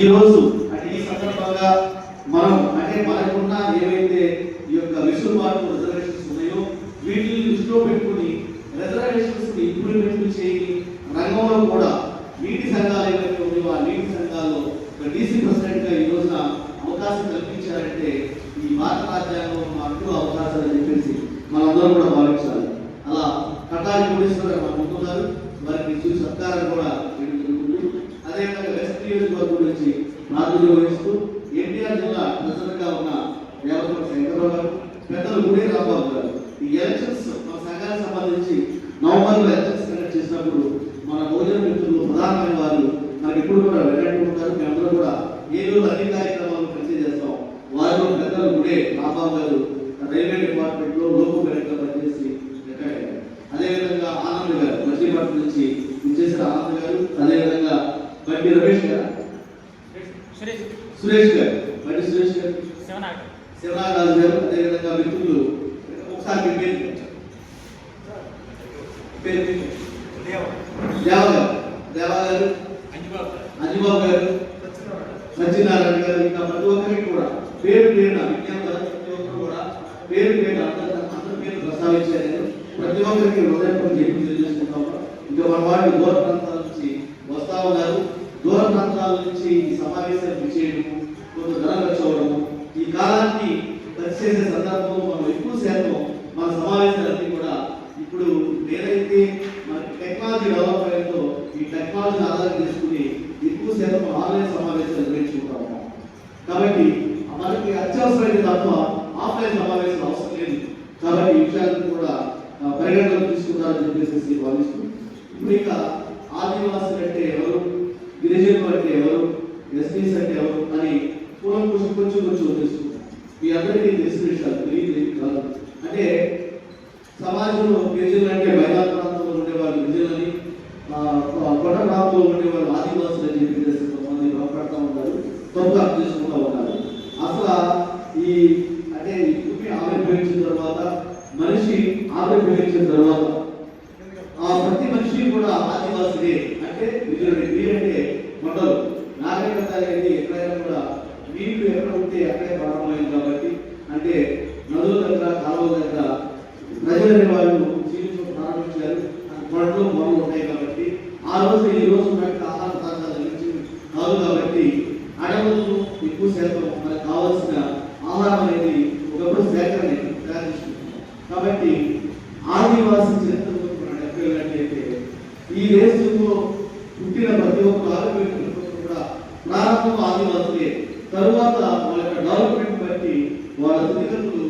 ఈ రోజు అంటే ఈ సందర్భంగా మనం అంటే మనకున్న ఏవైతే ఈ యొక్క వెసులుబాటు రిజర్వేషన్స్ ఉన్నాయో వీటిని దృష్టిలో పెట్టుకుని రిజర్వేషన్స్ ఇంప్లిమెంట్ చేయని రంగంలో కూడా నీటి సంఘాలు ఏవైతే ఉన్నాయో ఆ నీటి సంఘాల్లో ఒక డీసీ ప్రెసిడెంట్గా ఈ రోజున అవకాశం కల్పించారంటే ఈ భారత రాజ్యాంగంలో మాకు అవకాశాలు అని చెప్పేసి మనందరం కూడా భావించాలి. అలా కటారి కోటేశ్వర మన ముందున్నారు వారికి చూసి సత్కారం కూడా చేయడం జరుగుతుంది అదేవిధంగా వెస్ట్ నియోజకవర్గం నుంచి వహిస్తూ ఎన్టీఆర్ జిల్లా ప్రజలుగా ఉన్న దేవతల శంకరరావు గారు పెద్దలు గుడే రాంబాబు గారు. ఈ ఎలక్షన్స్ మన సంఘానికి సంబంధించి నవంబర్లో ఎలక్షన్స్ కండక్ట్ చేసినప్పుడు మన భోజన మిత్రులు ప్రధానమైన వారు మనకి ఇప్పుడు కూడా వెళ్ళంటూ ఉంటారు. మేమందరం కూడా ఏ రోజు అన్ని కార్యక్రమాలు పరిచయం చేస్తాం. వారిలో పెద్దలు గుడే రాబాబు గారు రైల్వే డిపార్ట్మెంట్లో లోకో డైరెక్టర్ పనిచేసి అదేవిధంగా ఆనంద్ గారు మచిలీపట్నం నుంచి ఇచ్చేసిన ఆనంద్ గారు అదేవిధంగా బండి రమేష్ గారు సురేష్ సురేష్ గారు బండి సురేష్ గారు శివనాగ శివరాజు గారు అదేవిధంగా మిత్రులు ఒకసారి మీ పేరు పేరు పేరు. దేవ దేవ గారు దేవ గారు అంజబాబు అంజబాబు గారు సత్యనారాయణ గారు ఇంకా ప్రతి ఒక్కరికి కూడా పేరు పేరున విజ్ఞాన ప్రతి ఒక్కరు కూడా పేరు పేరు అందరి అందరి పేరు ప్రస్తావించారు నేను. ప్రతి ఒక్కరికి హృదయపూర్వక చెప్పి తెలియజేసుకుంటాము ఇంకా మన వారి దూర ప్రాంతాల నుంచి వస్తా ఉన్నారు దూర ప్రాంతాల నుంచి ఈ సమావేశాలు విచ్చేయడము కొంత ధర ఖర్చు అవ్వడము ఈ కాలానికి ఖర్చు చేసే సందర్భంలో మనం ఎక్కువ శాతం మన సమావేశాలన్నీ కూడా ఇప్పుడు ఏదైతే మనకి టెక్నాలజీ డెవలప్ అయ్యిందో ఈ టెక్నాలజీ ఆధారం చేసుకుని ఎక్కువ శాతం ఆన్లైన్ సమావేశాలు నిర్వహించుకుంటా ఉన్నాం కాబట్టి మనకి అత్యవసరమైన తప్ప ఆఫ్లైన్ సమావేశం అవసరం లేదు కాబట్టి ఈ విషయాలను కూడా ఆ, పరిగణలోకి తీసుకుంటారని చెప్పేసి భావిస్తూ ఇప్పుడు ఇక ఆదివాసులు అంటే ఎవరు గిరిజనులు అంటే ఎవరు ఎస్టీస్ అంటే ఎవరు అని పూర్వం కొంచెం కొంచెం కొంచెం తెలుసుకుంటాం మీ అందరికీ తెలిసిన విషయాలు తెలియదు కాదు అంటే సమాజంలో గిరిజనులు అంటే మైదాన ప్రాంతంలో ఉండేవాళ్ళు గిరిజనులని ఆ, కొండ ప్రాంతంలో ఉండేవాళ్ళు ఆదివాసులు అని చెప్పి కొంతమంది మాట్లాడుతూ ఉంటారు తప్పు అర్థం చేసుకుంటూ ఉన్నారు అసలు ఈ అంటే ఈ భూమి ఆవిర్భవించిన తర్వాత మనిషి ఆవిర్భవించిన తర్వాత ఆ ప్రతి మనిషి కూడా ఆదివాసుడే అంటే గిరిజనుడే గిరి అంటే కొండలు నాగరికత అనేది ఎక్కడైనా కూడా నీళ్ళు ఎక్కడ ఉంటే అక్కడే ప్రారంభమైంది కాబట్టి అంటే నదుల దగ్గర కాలువ దగ్గర ప్రజలనే వాళ్ళు జీవితం ప్రారంభించారు. కొండలు మొదలు ఉంటాయి కాబట్టి ఆ రోజు ఈ రోజు మనకి ఆహార పదార్థాలు లభించింది కాదు కాబట్టి అడవులను ఎక్కువ శాతం మనకు కావాల్సిన ఆహారం అనేది ఒకప్పుడు సేకరణ తయారు చేసుకుంటాం కాబట్టి ఆదివాసి చరిత్ర గురించి మనం డెబ్బై వెళ్ళినట్లయితే ఈ దేశంలో పుట్టిన ప్రతి ఒక్క ఆరోగ్యం కూడా ప్రారంభం ఆదివాసులే తరువాత వాళ్ళ యొక్క డెవలప్మెంట్ బట్టి వాళ్ళ స్థితిగతులు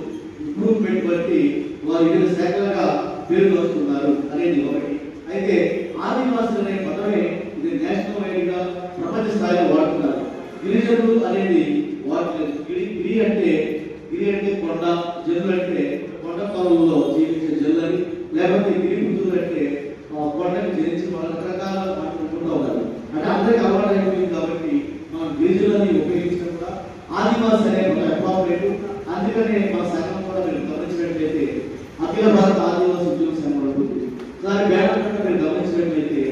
ఇంప్రూవ్మెంట్ బట్టి వారు వివిధ శాఖలుగా పేరు వస్తున్నారు అనేది ఒకటి అయితే ఆదివాసులు అనే పదమే ఇది నేషనల్ వైడ్గా ప్రపంచ స్థాయిలో వాడుతున్నారు. గిరిజనులు అనేది వాడలేదు గిరి గిరి అంటే గిరి అంటే కొండ జనులు అంటే కొండ పొలంలో జీవించే జనులని లేకపోతే గిరి పుత్రులు అంటే కొండని కొండకి జనించి వాళ్ళ రకరకాల మాట్లాడుకుంటూ ఉన్నారు అంటే అందరికి అలవాటు అయిపోయింది కాబట్టి మనం గిరిజనులని ఉపయోగించడం కూడా ఆదివాసి అనే ఒక అప్రాపరేట్ అందుకనే మన సంఘం కూడా మీరు గమనించినట్లయితే అఖిల భారత ఆదివాసి ఉద్యోగ సంఘం ఉంటుంది. దాని బ్యానర్ కనుక మీరు గమనించినట్లయితే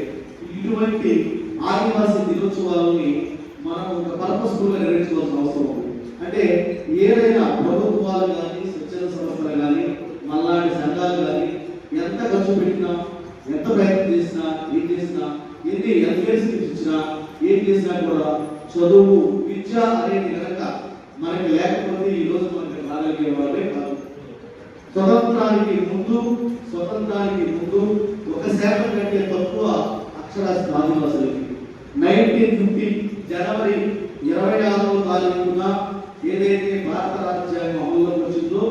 ఇటువంటి ఆదివాసి దినోత్సవాలని మనం ఒక పర్పస్ఫుల్గా నిర్వహించుకోవాల్సిన అవసరం ఉంది. అంటే ఏదైనా ప్రభుత్వాలు కానీ స్వచ్ఛంద సంస్థలు కానీ మళ్ళాంటి సంఘాలు కానీ ఎంత ఖర్చు పెట్టినా ఎంత ప్రయత్నం చేసినా ఏం చేసినా ఎన్ని ఎడ్యుకేషన్ ఇచ్చినా ఏం చేసినా కూడా చదువు విద్య అనేది కనుక మనకి లేకపోతే ఈ రోజు మనకి రాగలిగే వాళ్ళే కాదు. స్వతంత్రానికి ముందు స్వతంత్రానికి ముందు ఒక శాతం కంటే తక్కువ అక్షరాస్యత ఆదివాసులకి. నైన్టీన్ ఫిఫ్టీ జనవరి ఇరవై ఆరవ తారీఖున ఏదైతే భారత రాజ్యాంగం అమల్లోకి వచ్చిందో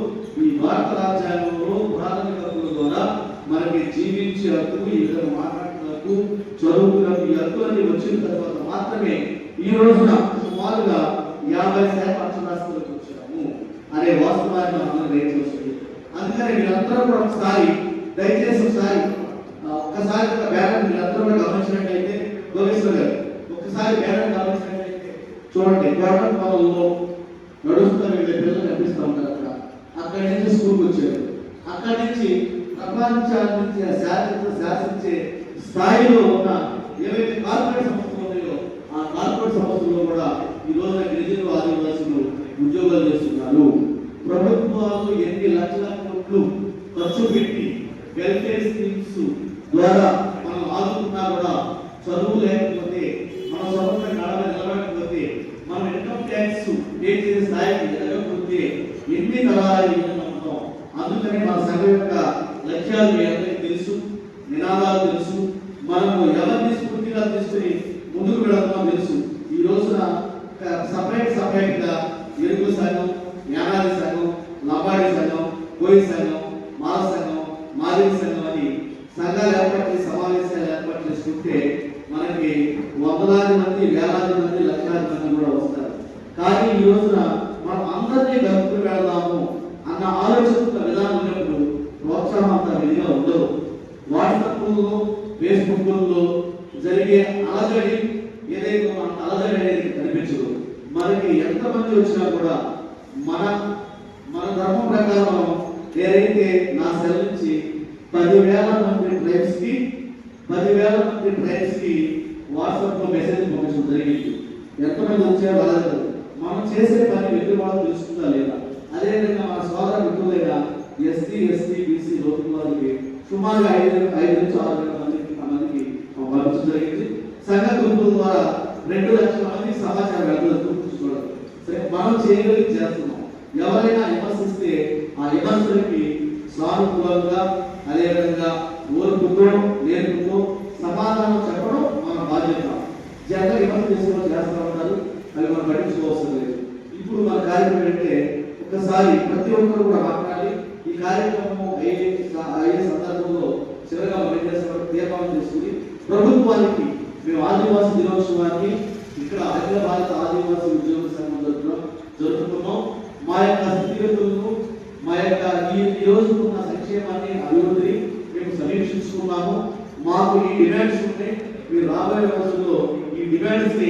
ఈ భారత రాజ్యాంగంలో ప్రాథమిక హక్కుల ద్వారా మనకి జీవించే హక్కు ఇతర మాట్లాడే హక్కు చదువుకున్న ఈ హక్కులన్నీ వచ్చిన తర్వాత మాత్రమే ఈ రోజున సుమారుగా యాభై శాతం అక్షరాస్తులకు వచ్చాము అనే వాస్తవాన్ని మనం అందరం అందుకని మీరందరూ కూడా ఒకసారి దయచేసి ఒకసారి ఆ, ఒక్కసారి ఒక బ్యానర్ మీరందరూ కూడా గమనించినట్లయితే గోగేశ్వర్ గారు ఒక్కసారి బ్యానర్ గమనించినట్లయితే చూడండి గవర్నమెంట్ కాలంలో నడుస్తున్న వీళ్ళ పిల్లలు కనిపిస్తూ ఉంటారు అక్కడ. అక్కడి నుంచి స్కూల్కి వచ్చారు. అక్కడి నుంచి ప్రపంచాన్ని శాసించ శాసించే స్థాయిలో ఉన్న ఏవైతే కార్పొరేట్ సంస్థలు ఉన్నాయో ఆ కార్పొరేట్ సంస్థల్లో కూడా ఈ రోజున గిరిజనులు ఆదివాసులు ఉద్యోగాలు చేస్తున్నారు. ప్రభుత్వాలు ఎన్ని లక్షల కోట్లు ఖర్చు పెట్టి వెల్ఫేర్ స్కీమ్స్ ద్వారా మనం ఆదుకున్నా కూడా చదువు లేకపోతే మన సొంత కాళ్ళ నిలబడకపోతే మనం ఇన్కమ్ ట్యాక్స్ పే చేసే స్థాయికి జరగకపోతే ఎన్ని తరాలు అందుకని మన సంఘం యొక్క లక్ష్యాలు మీ అందరికీ తెలుసు నినాదాలు తెలుసు. మనము ఎవరిని స్ఫూర్తిగా తీసుకుని ముందుకు వెళుతున్నామో తెలుసు. ఈ రోజున సపరేట్ సపరేట్గా ఎరుగు సంఘం జ్ఞానాది సంఘం లబాడి సంఘం కోయి సంఘం మాల సంఘం మాదిరి సంఘం అని సంఘాలు ఏర్పాటు చేసి సమావేశాలు ఏర్పాటు చేసుకుంటే మనకి వందలాది మంది వేలాది మంది లక్షలాది మంది కూడా వస్తారు. కానీ ఈ రోజున మనం అందరినీ కలుపుకుని వెళదాము అన్న ఆలోచన విధానం ఉన్నప్పుడు ప్రోత్సాహం అంత విధిగా ఉండదు. వాట్సాప్లో ఫేస్బుక్లో జరిగే అలజడి ఏదైతే మన అలజడి అనేది కనిపించదు. మనకి ఎంతమంది వచ్చినా కూడా మన మన ధర్మం ప్రకారం ఏదైతే నా సెల్ నుంచి పదివేల మంది ట్రైబ్స్ పదివేల మంది ఫ్రెండ్స్కి వాట్సాప్లో మెసేజ్ పంపించడం జరిగింది. ఎంతమంది వచ్చారో అలాగే మనం చేసే పని ఎదురు వాళ్ళు తెలుస్తుందా లేదా? అదేవిధంగా మన సోదర మిత్రులైన ఎస్సీ ఎస్టీ బీసీ లోపల వారికి సుమారుగా ఐదు ఐదు నుంచి ఆరు వేల మందికి మందికి పంపించడం జరిగింది. సంఘ గ్రూపుల ద్వారా రెండు లక్షల మంది సమాచారం వెళ్ళదు సరే మనం చేయగలిగి చేస్తున్నాం. ఎవరైనా విమర్శిస్తే ఆ విమర్శలకి సానుకూలంగా అదేవిధంగా ఓర్పుతో నేర్పుతో సమాధానం చెప్పడం మన బాధ్యత. జగన్ ఎవరు చేసుకోవడం చేస్తా ఉన్నారు అది మనం పట్టించుకోవాల్సిన లేదు. ఇప్పుడు మన కార్యక్రమం అంటే ఒకసారి ప్రతి ఒక్కరు కూడా మాట్లాడి ఈ కార్యక్రమం అయ్యే అయ్యే సందర్భంలో చివరిగా మనం ఏం చేస్తాం తీర్మానం చేసుకుని ప్రభుత్వానికి మేము ఆదివాసీ దినోత్సవాన్ని ఇక్కడ అఖిల భారత ఆదివాసీ ఉద్యోగ సంఘం తరఫున జరుపుకున్నాం. మా యొక్క స్థితిగతులను మా యొక్క ఈ రోజు ఉన్న సంక్షేమాన్ని అభివృద్ధిని సమీక్షించుకున్నాము మాకు ఈ డిమాండ్స్ ఉన్నాయి మీరు రాబోయే రోజుల్లో ఈ డిమాండ్స్ని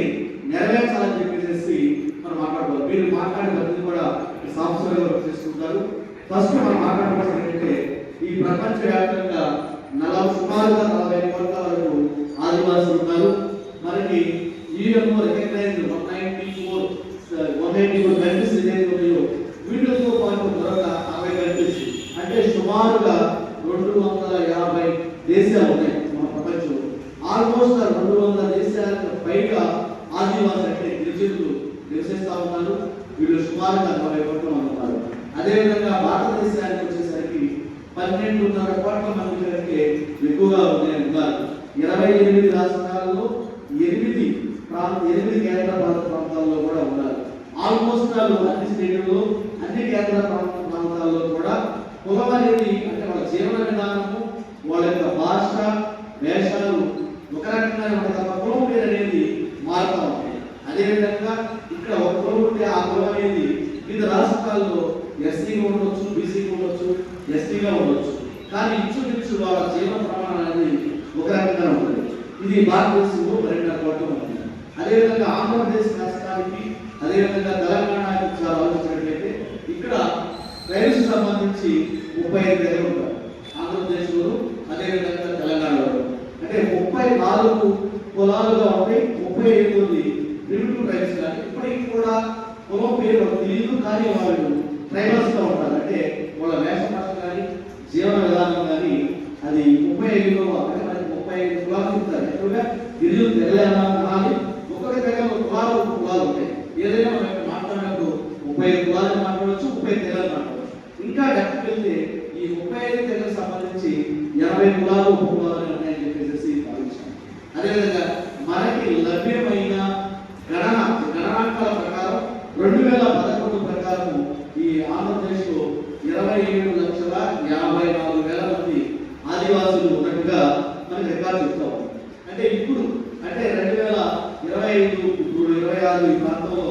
నెరవేర్చాలని చెప్పేసి మనం మాట్లాడుకోవాలి. మీరు మాట్లాడే ప్రతిదీ కూడా సాంస్కృతిక చేసుకుంటారు ఫస్ట్ మనం మాట్లాడుకోవాల్సింది ఏంటంటే ఈ ప్రపంచ వ్యాప్తంగా నలభై సుమారుగా నలభై కోట్ల వరకు ఆదివాసులు ఉన్నారు మనకి ఈఎంఓ recognize one ninety four one ninety four countries ఏదైతే ఉన్నాయో వీటితో పాటు మరొక అరవై కంట్రీస్ అంటే సుమారుగా అరవై దేశాలు ఉన్నాయి మన ప్రపంచంలో. ఆల్మోస్ట్ రెండు వందల దేశాలకు పైగా ఆదివాసులు అంటే గిరిజనులు నివసిస్తూ ఉన్నారు. వీళ్ళు సుమారుగా అరవై కోట్ల మంది ఉన్నారు. అదేవిధంగా భారతదేశానికి వచ్చేసరికి పన్నెండున్నర కోట్ల మంది కంటే ఎక్కువగా ఉన్నాయి ఉన్నారు. ఇరవై ఎనిమిది రాష్ట్రాల్లో ఎనిమిది ప్రాంత ఎనిమిది కేంద్ర ప్రాంత ప్రాంతాల్లో కూడా ఉన్నారు. ఆల్మోస్ట్ అన్ని స్టేట్లో అన్ని కేంద్ర ప్రాంత ప్రాంతాల్లో కూడా కులం అనేది అంటే వాళ్ళ జీవన విధానము వాళ్ళ యొక్క భాష వేషాలు ఒక రకంగా ఉంటాయి తప్ప కులం పేరు అనేది మారుతూ ఉంటాయి. అదేవిధంగా ఇక్కడ ఒక కులం ఉంటే ఆ కులం అనేది వివిధ రాష్ట్రాల్లో ఎస్సీగా ఉండొచ్చు బీసీగా ఉండొచ్చు ఎస్టీగా ఉండొచ్చు. కానీ ఇంచుమించు వాళ్ళ జీవన ప్రమాణం అనేది ఒక రకంగా ఉంటుంది. ఇది భారతదేశంలో రెండున్నర కోట్లు ఉంటుంది అదేవిధంగా ఆంధ్రప్రదేశ్ రాష్ట్రానికి అదేవిధంగా తెలంగాణకి చాలా ఆలోచించినట్లయితే ఇక్కడ రైల్స్ సంబంధించి ముప్పై ఐదు దగ్గర ఉంటారు ఆంధ్రప్రదేశ్లో అదేవిధంగా తెలంగాణలో అంటే ముప్పై నాలుగు కులాలుగా ఉంటాయి ముప్పై ఎనిమిది ప్రిమిటివ్ ట్రైబ్స్ కానీ ఇప్పటికి కూడా కులం పేరు తెలియదు కానీ వాళ్ళు ట్రైబల్స్గా ఉంటారు. అంటే వాళ్ళ వేషభాష కానీ జీవన విధానం కానీ అది ముప్పై ఐదులో అంటే మనకి ముప్పై ఐదు కులాలు చెప్తారు. ఎక్కువగా గిరిజనులు తెగలేనా అనాలి. ఒక్కొక్క తెగలో కులాలు కులాలు ఉంటాయి. ఏదైనా మనం మాట్లాడినప్పుడు ముప్పై ఐదు కులాలు మాట్లాడవచ్చు ముప్పై ఐదు తెగలు మాట్లాడవచ్చు. ఇంకా డెప్త్ వెళ్తే ఈ ముప్పై ఐదు తెగలకు సంబంధించి ఎనభై కులాలు ఉప కులాలు ఉన్నాయని చెప్పేసి భావించాం అదేవిధంగా మనకి లభ్యమైన గణన గణనాంకాల ప్రకారం రెండు వేల పదకొండు ప్రకారం ఈ ఆంధ్రప్రదేశ్లో ఇరవై ఏడు లక్షల యాభై నాలుగు వేల మంది ఆదివాసులు ఉన్నట్టుగా మనకి రికార్డు చెప్తా అంటే ఇప్పుడు అంటే రెండు వేల ఇరవై ఐదు ఇప్పుడు ఇరవై ఆరు ఈ ప్రాంతంలో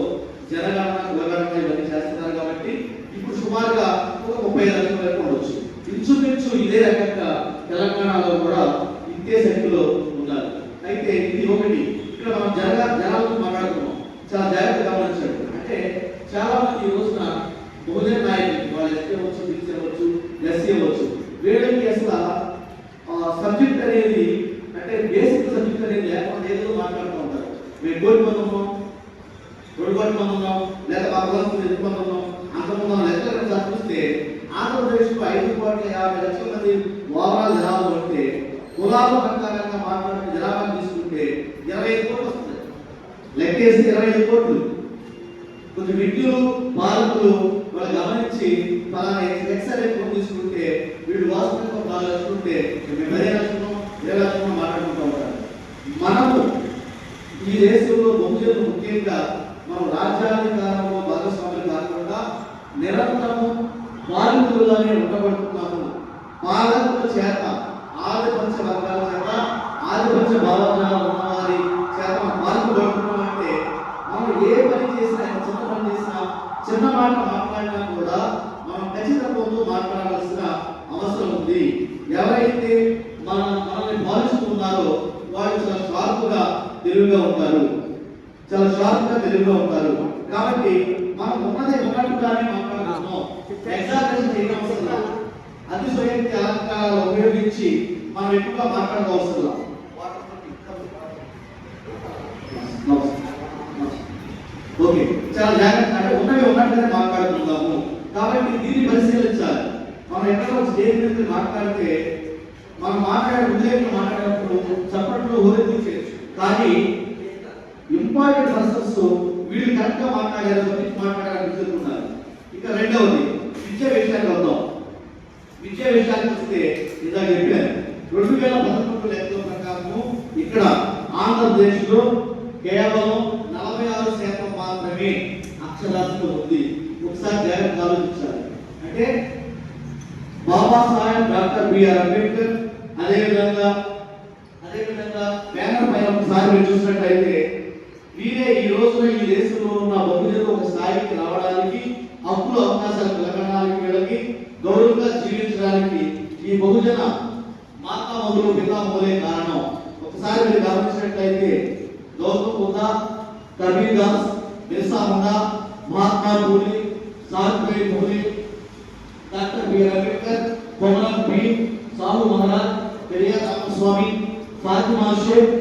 జనగణన కులగణన ఇవన్నీ చేస్తున్నారు కాబట్టి ఇప్పుడు సుమారుగా ఒక ముప్పై లక్షల వరకు ఉండొచ్చు. ఇంచుమించు ఇదే రకంగా తెలంగాణలో కూడా ఇంతే సంఖ్యలో ఉన్నారు అయితే ఇది ఒకటి. ఇక్కడ మనం జన జనాలతో మాట్లాడుకున్నాం చాలా జాగ్రత్త గమనించండి. అంటే చాలా మంది ఈ రోజున బహుజన నాయకులు వాళ్ళు ఎస్టీ అవ్వచ్చు బీసీ అవ్వచ్చు ఎస్సీ అవ్వచ్చు వీళ్ళకి అసలు సబ్జెక్ట్ అనేది అంటే బేసిక్ సబ్జెక్ట్ అనేది లేకుండా ఏదో మాట్లాడుతూ ఉంటారు. మేము కోల్పోతున్నాం రెండు గోడి మంది ఉన్నాం లేదా మా కులం ఎంత మంది ఉన్నాం అంతమంది ఉన్నాం లెక్కలు చూస్తే ఆంధ్రప్రదేశ్కు ఐదు కోట్ల యాభై లక్షల మంది ఓవరాల్ జనాభా ఉంటే కులాల ప్రకారంగా మాట్లాడుతున్న జనాభా తీసుకుంటే ఇరవై ఐదు కోట్లు వస్తుంది లెక్కేసి ఇరవై ఐదు కోట్లు కొంచెం విద్యులు పాలకులు వాళ్ళు గమనించి ఫలానా ఎక్స్ అనే ఫోన్ తీసుకుంటే వీళ్ళు వాస్తవంగా ఒక నాలుగు మేము పది లక్షలు ఏ లక్షలు మాట్లాడుకుంటూ ఉంటారు. మనము ఈ దేశంలో బహుజనులు ముఖ్యంగా మనం రాజ్యాధికారంలో భాగస్వాములు కాకుండా నిరంతరము పాలకులుగానే ఉండబడుతున్నాము. పాలకుల చేత ఆదిపంచ వర్గాల చేత ఆదిపంచ భావజాలు ఉన్న వారి చేత మనం పాల్పడుతున్నాం ఏ పని చేసినా చిన్న పని చేసినా చిన్న మాట మాట్లాడినా కూడా మనం ఖచ్చితంగా మాట్లాడాల్సిన అవసరం ఉంది. ఎవరైతే మన మనల్ని పాలిస్తున్నారో వాళ్ళు చాలా షార్ప్గా తెలివిగా ఉంటారు. చాలా షార్ప్గా తెలివిగా ఉంటారు. కాబట్టి మనం ఉన్నది ఉన్నట్టుగానే మాట్లాడుతున్నాం. ఎగ్జామినేషన్ చేయడం అవసరం లేదు. అతిశయోక్తి అలంకారాలు ఉపయోగించి మనం ఎక్కువగా మాట్లాడవలసిన ఓకే. చాలా జాగ్రత్త. అంటే ఉన్నవి ఉన్నట్టుగానే మాట్లాడుకుందాము. కాబట్టి దీన్ని పరిశీలించాలి. మనం ఎక్కడ స్టేజ్ మీద మాట్లాడితే మనం మాట్లాడే ఉద్యోగం మాట్లాడేటప్పుడు చప్పట్లో ఊరెత్తించవచ్చు కానీ ఇంపార్టెంట్ పర్సన్స్ వీళ్ళు కరెక్ట్గా మాట్లాడారు సబ్జెక్ట్ మాట్లాడాలని చెప్తున్నారు ఇక రెండవది విద్య విషయానికి వద్దాం. విద్య విషయానికి వస్తే ఇలా చెప్పారు రెండు వేల పదకొండు లెక్కల ప్రకారము ఇక్కడ ఆంధ్రప్రదేశ్లో కేవలం అనే అక్షరాస్యత ఉంది. ఒకసారి జాగ్రత్త ఆలోచించాలి. అంటే బాబాసాహెబ్ డాక్టర్ బిఆర్ అంబేద్కర్ అదేవిధంగా అదేవిధంగా బ్యానర్ పైన ఒకసారి మీరు చూసినట్లయితే వీరే ఈ రోజున ఈ దేశంలో ఉన్న బహుజనులు ఒక స్థాయికి రావడానికి హక్కులు అవకాశాలు కలగడానికి వీళ్ళకి గౌరవంగా జీవించడానికి ఈ బహుజన మాతామహులు పితామహులే కారణం. ఒకసారి మీరు గమనించినట్లయితే Gautam Buddha Kabir Das Birsa Munda Mahatma Phule Savitri Phule doctor B R Ambedkar Komaram Bheem Sahu Maharaj Periyar Ramaswamy Fatima Sheikh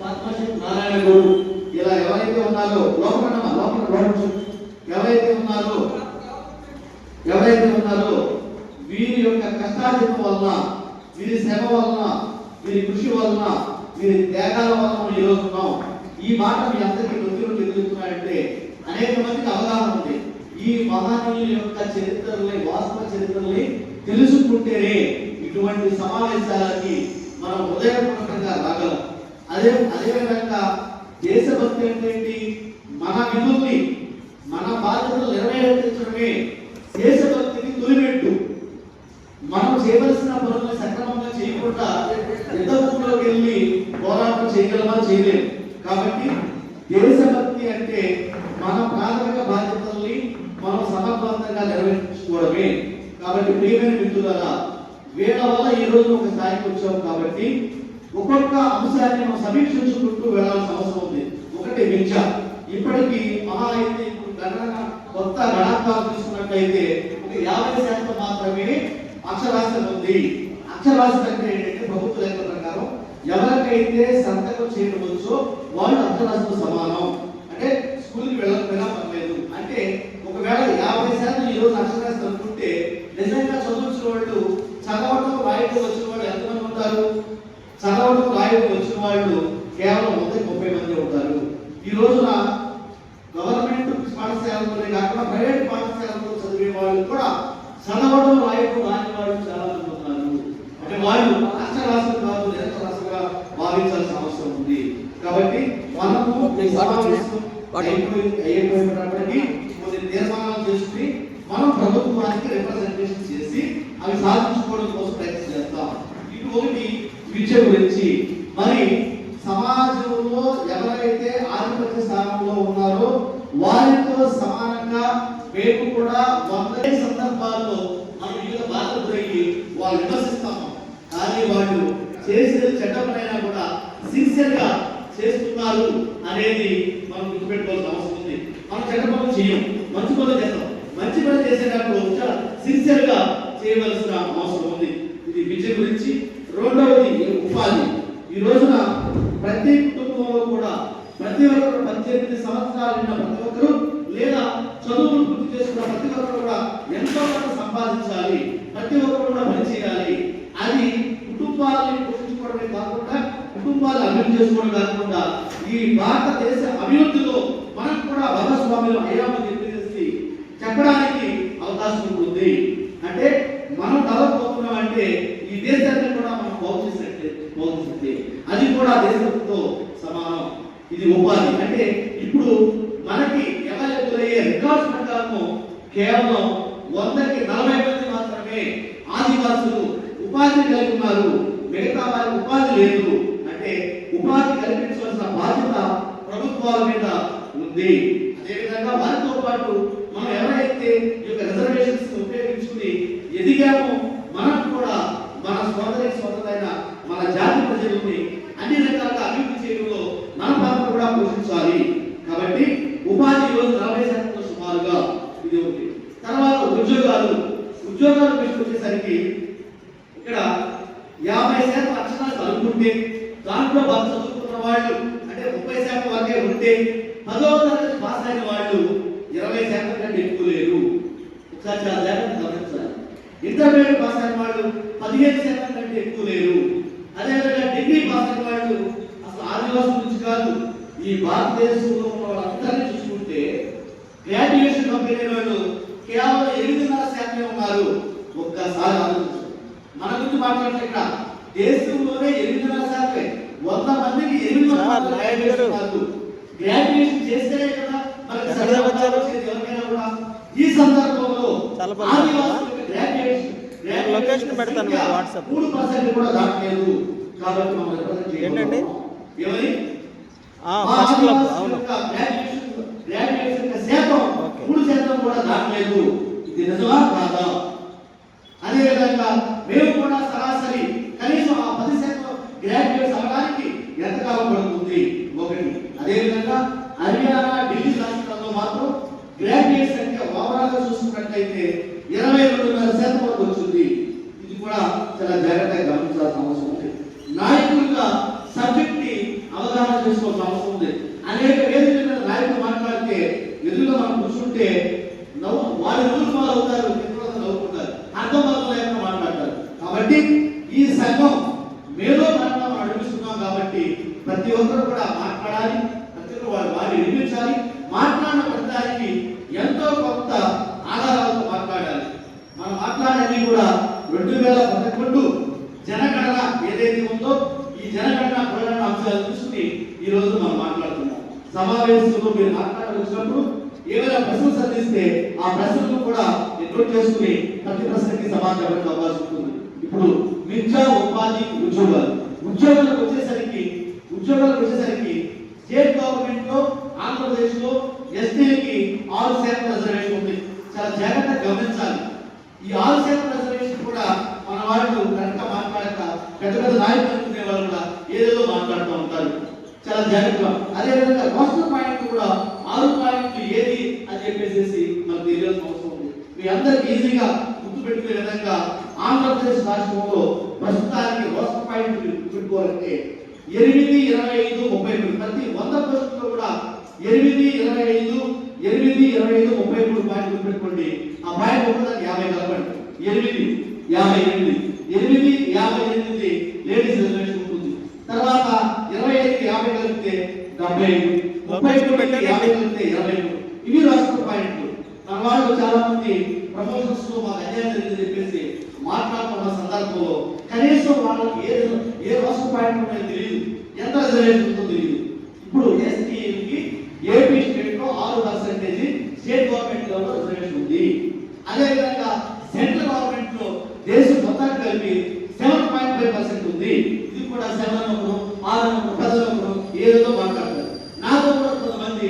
Fatima Sheikh Narayana Goud ఇలా ఎవరైతే ఉన్నారో లోపల లోపల లోపల ఎవరైతే ఉన్నారో ఎవరైతే ఉన్నారో వీరి యొక్క కష్టార్జితం వలన వీరి శ్రమ వలన వీరి కృషి వలన వీరి త్యాగాల వలన మనం ఈ ఉన్నాం. ఈ మాట మీ అందరికీ నొక్కిలో అనేక మందికి అవగాహన ఉంది. ఈ మహానీయుల యొక్క చరిత్రల్ని వాస్తవ చరిత్రల్ని తెలుసుకుంటేనే ఇటువంటి సమావేశాలకి మనం హృదయపూర్వకంగా రాగలం. అదే అదేవిధంగా దేశభక్తి అంటే ఏంటి? మన విధుల్ని మన బాధ్యతలు నెరవేర్చడమే దేశభక్తిని తొలిపెట్టు మనం చేయవలసిన పనులను సక్రమంగా చేయకుండా యుద్ధభూమిలోకి వెళ్ళి పోరాటం చేయగలమా? చేయలేము కాబట్టి దేశభక్తి అంటే మన ప్రాథమిక బాధ్యతల్ని మనం సమర్థవంతంగా నెరవేర్చుకోవడమే. కాబట్టి ప్రియమైన మిత్రులారా వీళ్ళ వల్ల ఈ రోజు ఒక స్థాయికి వచ్చాం కాబట్టి ఒక్కొక్క అంశాన్ని మనం సమీక్షించుకుంటూ వెళ్ళాల్సిన అవసరం ఉంది. ఒకటి విద్య ఇప్పటికీ మహా అయితే ఇప్పుడు గణన కొత్త గణాంకాలు తీసుకున్నట్లయితే ఒక యాభై శాతం మాత్రమే అక్షరాస్యత ఉంది. అక్షరాస్యత అంటే ఏంటంటే ప్రభుత్వ లేఖ ప్రకారం ఎవరికైతే సంతకం చేయవచ్చో వాళ్ళు అక్షరాస్యత సమానం. అంటే స్కూల్కి వెళ్ళకపోయినా పర్లేదు అంటే ఒకవేళ యాభై శాతం ఈరోజు రోజు అక్షరాస్యత అనుకుంటే నిజంగా చదువుతున్న వాళ్ళు చదవటం రాయటం వచ్చిన వాళ్ళు ఎంతమంది ఉంటారు చదవడం రాయడం వచ్చిన వాళ్ళు కేవలం వంద ముప్పై మంది ఉంటారు ఈ రోజున గవర్నమెంట్ పాఠశాలలోనే కాకుండా ప్రైవేట్ పాఠశాలలో చదివే వాళ్ళు కూడా చదవడం రాయడం రాని వాళ్ళు చాలా మంది ఉన్నారు అంటే వాళ్ళు అక్షరాస్యం కాదు నిరక్షరాస్యంగా భావించాల్సిన అవసరం ఉంది కాబట్టి మనము ఈ సమావేశం అయిపోయి- అయిపోయినప్పటికీ కొన్ని తీర్మానాలు చేసుకుని మనం ప్రభుత్వానికి రిప్రజెంటేషన్ చేసి అవి సాధించుకోవడం కోసం ప్రయత్నం చేస్తాం ఇటు ఒకటి విద్య గురించి మరి సమాజంలో ఎవరైతే ఆధిపత్య స్థానంలో ఉన్నారో వారితో సమానంగా మేము కూడా వంద సందర్భాల్లో మనం వివిధ బాధలు గురయ్యి వాళ్ళు విమర్శిస్తాము. కానీ వాళ్ళు చేసిన చట్టపరైనా కూడా సిన్సియర్గా చేస్తున్నారు అనేది మనం గుర్తుపెట్టుకోవాల్సిన అవసరం ఉంది. మనం చెడ్డ పనులు చేయం. మంచి పనులు చేస్తాం. మంచి పని చేసేటప్పుడు చాలా సిన్సియర్గా చేయవలసిన అవసరం ఉంది. ఇది విద్య గురించి రెండవది ఉపాధి ఈ రోజున ప్రతి కుటుంబంలో కూడా ప్రతి ఒక్కరు పద్దెనిమిది సంవత్సరాలు ఉన్న ప్రతి ఒక్కరు ఈ భారతదేశ అభివృద్ధిలో మనం కూడా భాగస్వాములు అయ్యామని చెప్పేసి చెప్పడానికి అవకాశం ఉంటుంది అంటే మనం డెవలప్ అవుతున్నాం అంటే ఈ దేశాన్ని కూడా మనం బాగు చేసినట్టే అది కూడా దేశంతో సమానం. ఇది ఉపాధి. అంటే ఇప్పుడు మనకి అవైలబుల్ అయ్యే రికార్డ్స్ ప్రకారము కేవలం వందకి నలభై మంది మాత్రమే ఆదివాసులు ఉపాధి కలిగి ఉన్నారు మిగతా వారికి ఉపాధి లేదు. అంటే ఉపాధి కల్పించవలసిన బాధ్యత ప్రభుత్వాల మీద ఉంది. అదేవిధంగా వారితో పాటు మనం ఎవరైతే ఈ యొక్క రిజర్వేషన్స్ ఉపయోగించుకుని ఎదిగామో మనం కూడా మన సోదరి సోదరులైన మన జాతి ప్రజల్ని అన్ని రకాలుగా అభివృద్ధి చేయడంలో మన పాత్ర కూడా పోషించాలి. కాబట్టి ఉపాధి ఈరోజు నలభై శాతంలో సుమారుగా ఇది ఒకటి తర్వాత ఉద్యోగాలు. ఉద్యోగాల విషయం వచ్చేసరికి ఇక్కడ యాభై శాతం అక్షరాలు చదువుకుంటే దాంట్లో బాగా చదువుకున్న వాళ్ళు అంటే ముప్పై శాతం వరకే ఉంటే పదవ తరగతి పాస్ అయిన వాళ్ళు ఇరవై శాతం కంటే ఎక్కువ లేరు. ఒకసారి చాలా జాగ్రత్త గమనించాలి. ఇంటర్మీడియట్ పాస్ అయిన వాళ్ళు పదిహేను శాతం కంటే ఎక్కువ లేరు. అదేవిధంగా డిగ్రీ పాస్ అయిన వాళ్ళు అసలు ఆదివాసుల నుంచి కాదు ఈ భారతదేశంలో ఉన్న వాళ్ళందరినీ చూసుకుంటే గ్రాడ్యుయేషన్ కంపెనీ వాళ్ళు కేవలం ఎనిమిదిన్నర శాతమే ఉన్నారు. ఒక్కసారి ఆలోచించు. మన గురించి మాట్లాడితే ఇక్కడ దేశంలోనే ఎనిమిదిన్నర శాతమే. వంద మందికి ఎనిమిది. గ్రాడ్యుయేషన్ కాదు గ్రాడ్యుయేషన్ చేస్తేనే కదా మనకి ఎవరికైనా కూడా. ఈ సందర్భంలో ఆదివాసులకు గ్రాడ్యుయేషన్ నేను లొకేషన్ పెడతాను మీకు వాట్సాప్. ఏంటండి? ఫస్ట్ క్లబ్ అవును ఓకే. ఇది నిజమా కాదా అదేవిధంగా మేము కూడా సరాసరి కనీసం ఆ పది శాతం గ్రాడ్యుయేట్స్ అవ్వడానికి ఎంతకాలం పడుతుంది ఒకటి అదేవిధంగా హర్యానా ఢిల్లీ రాష్ట్రాల్లో మాత్రం గ్రాడ్యుయేట్ సంఖ్య ఓవరాల్గా చూసుకున్నట్లయితే ఇరవై రెండున్నర శాతం వరకు వచ్చింది ఇది కూడా చాలా జాగ్రత్తగా గమనించాల్సిన అవసరం ఉంది నాయకులుగా సబ్జెక్ట్ని అవగాహన చేసుకోవాల్సిన అవసరం ఉంది అనేక వేదికల మీద నాయకులు మాట్లాడితే ఎదురుగా మనం కూర్చుంటే నవ్వు వారి నవ్వులు వాళ్ళు అవుతారు ఇతరులు నవ్వుకుంటారు అర్థం పర్థం లేకుండా మాట్లాడతారు కాబట్టి ఈ సంఘం మేలో పరంగా మనం నడిపిస్తున్నాం కాబట్టి ప్రతి ఒక్కరు కూడా మాట్లాడాలి ప్రతి ఒక్కరు వారి వారి నిర్మించాలి మాట్లాడిన ప్రతిదానికి ఎంతో కొంత ఆధారాలతో మాట్లాడాలి మనం మాట్లాడేది కూడా రెండు వేల పదకొండు జనగణన ఏదైతే ఉందో ఈ జనగణన పునగణన అంశాలు చూసుకుని ఈ రోజు మనం మాట్లాడుతున్నాం సమావేశంలో మీరు మాట్లాడవచ్చినప్పుడు ఏమైనా ప్రశ్నలు సంధిస్తే ఆ ప్రశ్నలను కూడా నోట్ చేసుకుని ప్రతి ప్రశ్నకి సమాచారం అవకాశం ఉంటుంది. ఇప్పుడు విద్యా ఉపాధి ఉద్యోగాలు. ఉద్యోగాలకు వచ్చేసరికి ఉద్యోగాలకు వచ్చేసరికి స్టేట్ గవర్నమెంట్లో ఆంధ్రప్రదేశ్లో ఎస్టీలకి ఆరు శాతం రిజర్వేషన్ ఉంది. చాలా జాగ్రత్తగా గమనించాలి. ఈ ఆరు శాతం రిజర్వేషన్ కూడా మన వాళ్ళు కనుక మాట్లాడక పెద్ద పెద్ద నాయకులు అనుకునే వాళ్ళు కూడా ఏదేదో మాట్లాడుతూ ఉంటారు. చాలా జాగ్రత్తగా. అదేవిధంగా రోస్టర్ పాయింట్ కూడా ఆరు పాయింట్ ఏది అని చెప్పేసి మనకు తెలియాల్సిన అవసరం ఉంది. మీ అందరికి ఈజీగా గుర్తుపెట్టుకునే విధంగా ఆంధ్రప్రదేశ్ రాష్ట్రంలో ప్రస్తుతానికి రోస్టర్ పాయింట్ పెట్టుకోవాలంటే ఎనిమిది ఇరవై ఐదు ముప్పై మూడు ప్రతి వంద పోస్టుల్లో కూడా ఎనిమిది ఇరవై ఐదు ఎనిమిది ఇరవై ఐదు ముప్పై మూడు పాయింట్లు గుర్తుపెట్టుకోండి. ఆ పాయింట్ ఒకదానికి యాభై కలపండి. ఎనిమిది యాభై ఎనిమిది. ఎనిమిది యాభై ఎనిమిది. లేడీస్ రిజర్వేషన్ ఉంటుంది. తర్వాత ఇరవై ఐదు యాభై కలిపితే డెబ్బై ఐదు. ముప్పై మూడు యాభై కలిపితే ఇరవై మూడు. ఇవి రాష్ట్ర పాయింట్లు. మన వాళ్ళు చాలా మంది ప్రమోషన్స్లో మాకు అన్యాయం జరిగింది చెప్పేసి మాట్లాడుతున్న సందర్భంలో కనీసం వాళ్ళకి ఏ ఏ రాష్ట్ర పాయింట్ ఉన్నాయో తెలియదు. ఎంత రిజర్వేషన్ ఉందో తెలియదు. ఇప్పుడు ఎస్టీ పర్సెంటేజ్ స్టేట్ గవర్నమెంట్లో రిజర్వేషన్ ఉంది. అదేవిధంగా సెంట్రల్ గవర్నమెంట్లో దేశం మొత్తానికి కలిపి సెవెన్ పాయింట్ ఫైవ్ పర్సెంట్ ఉంది. ఇది కూడా సెవెన్ ఒకరు ఆరు ఒకరు పది ఒకరు ఏదో మాట్లాడతారు. నాతో కూడా కొంతమంది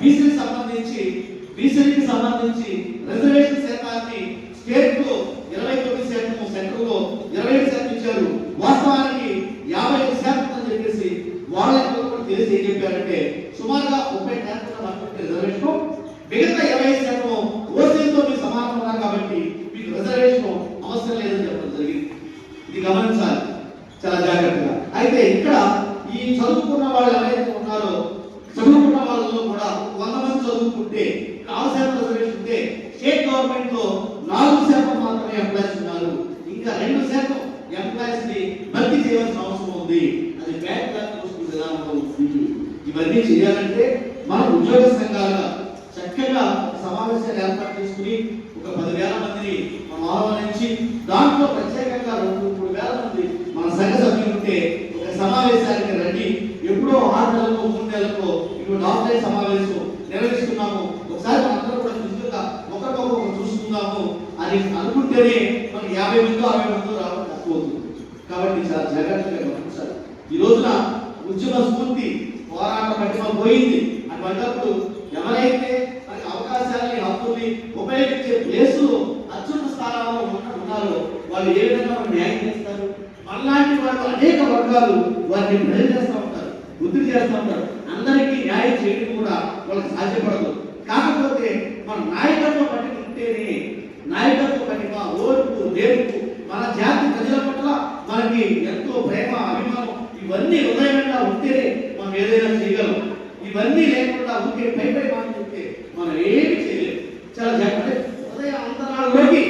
బీసీకి సంబంధించి బీసీకి సంబంధించి రిజర్వ్ తీసుకుని ఒక పదివేల మందిని మనం ఆహ్వానించి దాంట్లో ప్రత్యేకంగా రెండు మూడు వేల మంది మన సంఘ సభ్యులు ఉంటే ఒక సమావేశానికి రండి. ఎప్పుడో ఆరు నెలలకు మూడు నెలలకు ఇప్పుడు ఆఫ్లైన్ సమావేశం నిర్వహిస్తున్నాము. ఒకసారి మనందరం కూడా ఫిజికల్గా ఒకరికొకరు చూసుకుందాము. అని అనుకుంటేనే మనకి యాభై మంది అరవై మంది రావడం తక్కువ అవుతుంది. కాబట్టి చాలా జాగ్రత్తగా గమనించాలి. ఈ రోజున ఉద్యమ స్ఫూర్తి పోరాట పట్టిమ పోయింది. అటువంటిప్పుడు ఎవరైతే అవకాశాలని హక్కుల్ని ఉపయోగించే ప్లేసులో అత్యున్నత స్థానాల్లో ఉన్న- ఉన్నారో వాళ్ళు ఏ విధంగా న్యాయం చేస్తారు? మనలాంటి వాళ్ళు అనేక వర్గాలు వారిని ప్రజలు చేస్తూ ఉంటారు వృద్ధి చేస్తూ ఉంటారు. అందరికీ న్యాయం చేయడం కూడా వాళ్ళకి సాధ్యపడదు. కాకపోతే మన నాయకత్వం పట్టిన ఉంటేనే నాయకత్వం పట్టిన ఓర్పు నేర్పు మన జాతి ప్రజల పట్ల మనకి ఎంతో ప్రేమ అభిమానం ఇవన్నీ హృదయంగా ఉంటేనే మనం ఏదైనా చేయగలం. ఇవన్నీ లేకుండా ఉంటే పై పై మనం ఏమి చేయలేము చాలా జాగ్రత్త హృదయ అంతరాల్లోకి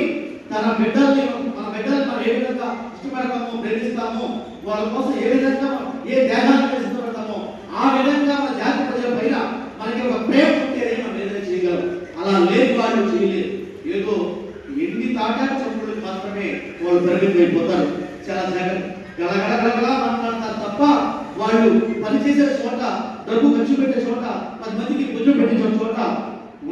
తన బిడ్డల్ని మన బిడ్డల్ని మనం ఏ విధంగా ఇష్టపడతామో ప్రేమిస్తామో వాళ్ళ కోసం ఏ విధంగా మనం ఏ త్యాగాన్ని ఇష్టపడతామో ఆ విధంగా మన జాతి ప్రజల పైన మనకి ఒక ప్రేమ ఉంటేనే మనం ఏదైనా చేయగలం అలా లేదు వాళ్ళు చేయలేదు ఏదో ఎన్ని తాటాకు చంపులకు మాత్రమే వాళ్ళు పరిమితం అయిపోతారు చాలా జాగ్రత్త గలగల గలగల మాట్లాడతారు తప్ప వాళ్ళు పనిచేసే చోట డబ్బు ఖర్చు పెట్టే చోట పది మందికి భుజం పెట్టించే చోట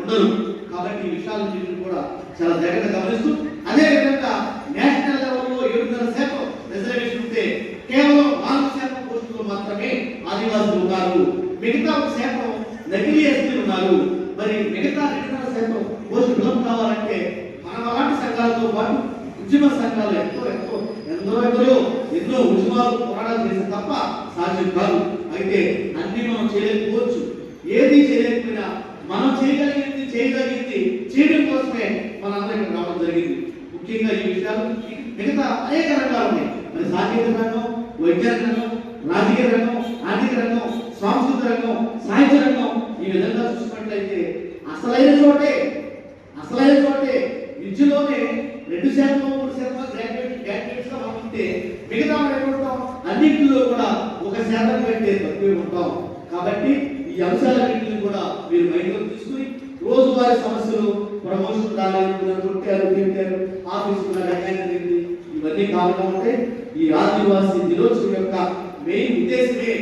ఉండరు కాబట్టి ఈ విషయాలను కూడా చాలా జాగ్రత్త గమనిస్తూ అదే విధంగా నేషనల్ లెవెల్లో ఏడున్నర శాతం రిజర్వేషన్ ఉంటే కేవలం నాలుగు శాతం పోస్టులు మాత్రమే ఆదివాసులు ఉన్నారు. మిగతా శాతం నకిలీ ఎస్పీ ఉన్నారు. మరి మిగతా రెండున్నర శాతం పోస్టులు ఫిలప్ కావాలంటే మనం అలాంటి సంఘాలతో పాటు ఉద్యమ సంఘాలు ఎంతో ఎంతో ఎందరో ఎందరో ఎన్నో ఉద్యమాలు పోరాటాలు చేసి తప్ప సాధ్యం కాదు అయితే అన్ని మనం చేయలేకపోవచ్చు ఏది చేయలేకపోయినా మనం చేయగలిగింది చేయగలిగింది చేయడం కోసమే మనందరం ఇక్కడ రావడం జరిగింది ముఖ్యంగా ఈ విషయాలు మిగతా అనేక రంగాలు ఉన్నాయి మరి సాంకేతిక రంగం వైజ్ఞానిక రంగం రాజకీయ రంగం ఆర్థిక రంగం సాంస్కృతిక రంగం సాహిత్య రంగం ఈ విధంగా చూసుకున్నట్లయితే అసలైన చోటే అసలైన చోటే విద్యలోనే రెండు శాతం మూడు శాతం గ్రాడ్యుయేట్ గ్రాడ్యుయేట్స్గా మనం ఉంటే మిగతా మనం ఏమంటాం అన్నింటిలో కూడా ఒక శాతం కంటే తక్కువే ఉంటాం కాబట్టి ఈ అంశాలన్నింటినీ కూడా మీరు మైండ్లో తీసుకుని రోజువారి సమస్యలు ప్రమోషన్ రాలేదు కొట్టారు తింటారు ఆఫీస్ జరిగింది ఇవన్నీ కాకుండా ఉంటే ఈ ఆదివాసీ దినోత్సవం యొక్క మెయిన్ ఉద్దేశమే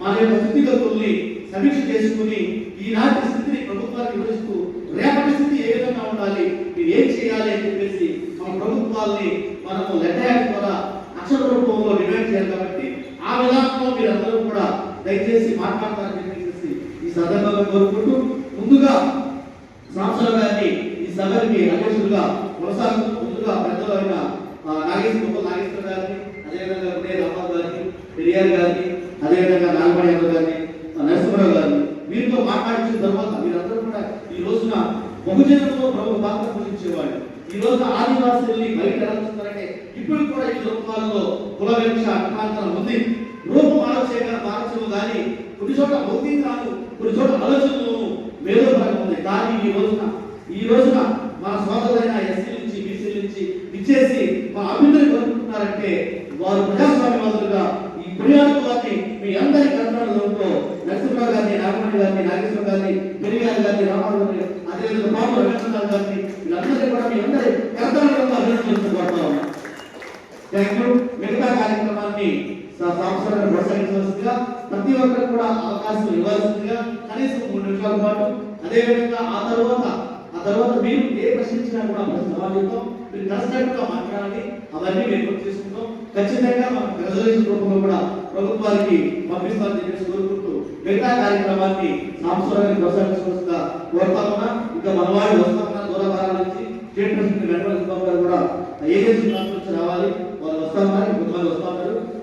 మన యొక్క స్థితిగతుల్ని సమీక్ష చేసుకుని ఈనాటి స్థితిని ప్రభుత్వానికి వివరిస్తూ రేపటి స్థితి ఏ విధంగా ఉండాలి మీరు ఏం చేయాలి అని చెప్పేసి మన ప్రభుత్వాల్ని మనము లెటర్ ద్వారా అక్షర రూపంలో డిమాండ్ చేయాలి కాబట్టి ఆ విధానంలో మీరు అందరూ కూడా దయచేసి మాట్లాడతారని సందర్భంగా కోరుకుంటూ ముందుగా సంవత్సరం గారిని ఈ సభకి అధ్యక్షులుగా కొనసాగుతూ ముందుగా పెద్దలైన నాగేశ్వర గొప్ప నాగేశ్వర గారిని అదేవిధంగా ఉండే రామారావు గారిని పెరియార్ గారిని అదేవిధంగా నాగమణి యాదవ్ గారిని నరసింహరావు గారిని వీరితో మాట్లాడించిన తర్వాత మీరందరూ కూడా ఈ రోజున బహుజనంలో ప్రభు పాత్ర పోషించేవాళ్ళు. ఈ రోజు ఆదివాసుల్ని బయట ఎలా చూస్తారంటే ఇప్పుడు కూడా ఈ లోపాలలో కుల వివక్ష ఉంది. రూపం ఆలోచన మార్చము కానీ కొన్ని చోట్ల భౌతిక కాదు కొన్ని చోట్ల ఆలోచనలు మేధోపరంగా ఉంది కానీ ఈ రోజున ఈ రోజున మన సోదరులైన ఎస్సీ నుంచి బీసీ నుంచి ఇచ్చేసి మన అభివృద్ధి కోరుకుంటున్నారంటే వారు ప్రజాస్వామ్యవాదులుగా ఈ పుణ్యాలకు వారిని మీ అందరి కర్ణాలతో నరసింహరావు గారిని నాగమణి గారిని నాగేశ్వర గారిని పెరిగారు గారిని రామారావు గారిని అదేవిధంగా బాబు రవీంద్రనాథ్ గారిని వీళ్ళందరినీ కూడా మీ అందరి కర్తవ్యంలో అభినందించబడతాం థ్యాంక్ యూ మిగతా కార్యక్రమాన్ని సంవత్సరాన్ని కొనసాగించవలసిందిగా ప్రతి ఒక్కరు కూడా అవకాశం ఇవ్వాల్సిందిగా కనీసం మూడు నిమిషాల పాటు. అదేవిధంగా ఆ తర్వాత ఆ తర్వాత మీరు ఏ ప్రశ్నించినా కూడా ప్రశ్న సమాజంతో మీరు కన్స్ట్రక్ట్గా మాట్లాడాలి అవన్నీ మేము తీసుకుంటాం ఖచ్చితంగా మనం రిజర్వేషన్ రూపంలో కూడా ప్రభుత్వానికి పంపిస్తామని చెప్పేసి కోరుకుంటూ మిగతా కార్యక్రమాన్ని సాంస్కృతిక కొనసాగించవలసిందిగా కోరుతా ఉన్నా. ఇంకా మన వాళ్ళు వస్తా ఉన్నారు దూరభారాల నుంచి స్టేట్ ప్రెసిడెంట్ వెంకటేశ్వర గారు కూడా ఏజెన్సీ నుంచి రావాలి. వాళ్ళు వస్తా ఉన్నారు ఇంకొంతమంది వస్తా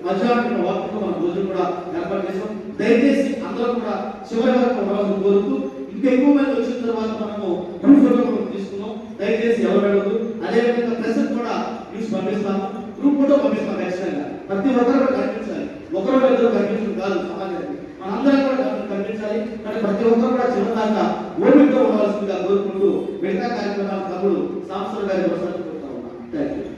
మధ్యాహ్నం వార్తలు మన రోజు కూడా ఏర్పాటు చేసాం దయచేసి అందరూ కూడా చివరి వరకు ఉండవలసిన కోరుతూ ఇంకా ఎక్కువ మంది వచ్చిన తర్వాత మనము గ్రూప్ ఫోటో తీసుకున్నాం దయచేసి ఎవరు అడగదు అదేవిధంగా ప్రెసెంట్ కూడా న్యూస్ పంపిస్తాము గ్రూప్ ఫోటో పంపిస్తాం ఖచ్చితంగా. ప్రతి ఒక్కరు కూడా కనిపించాలి. ఒకరు ఇద్దరు కనిపించడం కాదు సమాజానికి. మనందరం కూడా కనిపించాలి. కానీ ప్రతి ఒక్కరు కూడా చివరిదాకా ఓపికతో ఉండవలసిందిగా కోరుకుంటూ మిగతా కార్యక్రమాల తప్పుడు సాంస్కృతిక గారి ప్రసారం థ్యాంక్ యూ